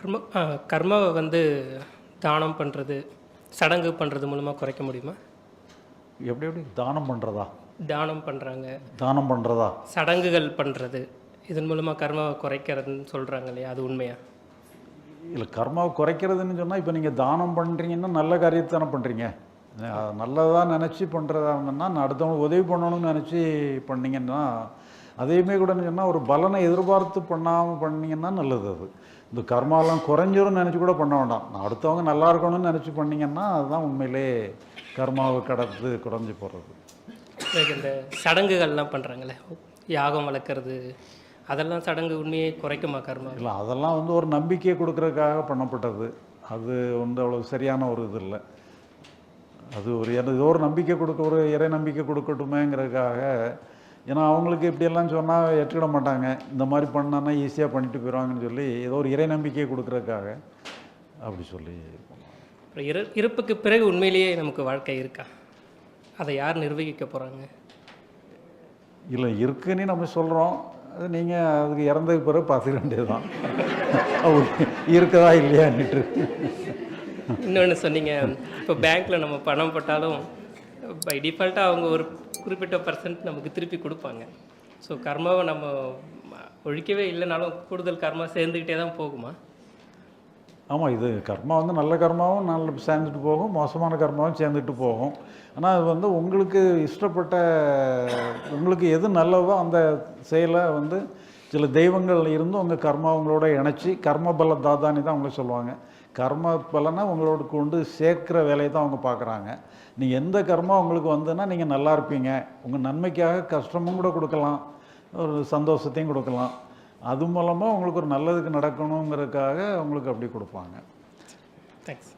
கர்ம கர்மாவை வந்து தானம் பண்ணுறது சடங்கு பண்ணுறது மூலமாக குறைக்க முடியுமா? எப்படி எப்படி? தானம் பண்ணுறதா தானம் பண்ணுறாங்க தானம் பண்ணுறதா சடங்குகள் பண்ணுறது இதன் மூலமாக கர்மாவை குறைக்கிறதுன்னு சொல்கிறாங்க இல்லையா? அது உண்மையா? இல்லை கர்மாவை குறைக்கிறதுன்னு சொன்னால் இப்போ நீங்கள் தானம் பண்ணுறீங்கன்னா நல்ல காரியத்தை தானே பண்ணுறீங்க நல்லதாக நினச்சி பண்ணுறதா இருந்ததுன்னா அடுத்தவங்களுக்கு உதவி பண்ணணும்னு நினச்சி பண்ணீங்கன்னா அதையுமே கூட சொன்னால் ஒரு பலனை எதிர்பார்த்து பண்ணாமல் பண்ணீங்கன்னா நல்லது அது. இந்த கர்மாலாம் குறைஞ்சிரும் நினச்சி கூட பண்ண வேண்டாம். அடுத்தவங்க நல்லா இருக்கணும்னு நினச்சி பண்ணீங்கன்னா அதுதான் உண்மையிலே கர்மாவை கடந்து குறைஞ்சி போகிறது லைக் இந்த சடங்குகள்லாம் பண்ணுறாங்களே யாகம் வளர்க்குறது அதெல்லாம் சடங்கு உண்மையை குறைக்குமா கர்மா? இல்லை அதெல்லாம் வந்து ஒரு நம்பிக்கையை கொடுக்கறதுக்காக பண்ணப்பட்டது. அது வந்து அவ்வளோ சரியான ஒரு இது இல்லை. அது ஒரு ஏதோ ஒரு நம்பிக்கை கொடுக்க ஒரு இறை நம்பிக்கை கொடுக்கட்டுமேங்கிறதுக்காக ஏன்னா அவங்களுக்கு இப்படியெல்லாம் சொன்னால் ஏற்றுக்கிட மாட்டாங்க. இந்த மாதிரி பண்ணான்னா ஈஸியாக பண்ணிட்டு போயிடுவாங்கன்னு சொல்லி ஏதோ ஒரு இறை நம்பிக்கையை கொடுக்கறதுக்காக அப்படி சொல்லி. அப்புறம் இரு இறப்புக்கு பிறகு உண்மையிலேயே நமக்கு வாழ்க்கை இருக்கா? அதை யார் நிர்வகிக்க போகிறாங்க இல்லை இருக்குன்னு நம்ம சொல்கிறோம் அது நீங்கள் அதுக்கு இறந்ததுக்கு பிறகு பார்த்துக்க வேண்டியது தான் இருக்குதா இல்லையான்னுட்டு இன்னொன்று சொன்னீங்க. இப்போ பேங்க்கில் நம்ம பணம் போட்டாலும் பை டிஃபால்ட்டாக அவங்க ஒரு குறிப்பிட்ட பர்சன்ட் நமக்கு திருப்பி கொடுப்பாங்க. ஸோ கர்மாவை நம்ம ஒழிக்கவே இல்லைனாலும் கூடுதல் கர்மா சேர்ந்துக்கிட்டே தான் போகுமா? ஆமாம் இது கர்மா வந்து நல்ல கர்மாவும் நல்ல சேர்ந்துட்டு போகும் மோசமான கர்மாவும் சேர்ந்துட்டு போகும். ஆனால் அது வந்து உங்களுக்கு இஷ்டப்பட்ட உங்களுக்கு எது நல்லதோ அந்த செயலை வந்து சில தெய்வங்கள் இருந்தும் உங்கள் கர்மா உங்களோட இணைச்சி கர்மபல தாதானி தான் அவங்கள சொல்லுவாங்க. கர்ம பலனை உங்களோட கொண்டு சேர்க்கிற வேலையை தான் அவங்க பார்க்குறாங்க. நீங்கள் எந்த கர்மா உங்களுக்கு வந்துன்னா நீங்கள் நல்லா இருப்பீங்க. உங்கள் நன்மைக்காக கஷ்டமும் கூட கொடுக்கலாம். ஒரு சந்தோஷத்தையும் கொடுக்கலாம். அது மூலமாக உங்களுக்கு ஒரு நல்லதுக்கு நடக்கணுங்கிறதுக்காக உங்களுக்கு அப்படி கொடுப்பாங்க. தேங்க்ஸ்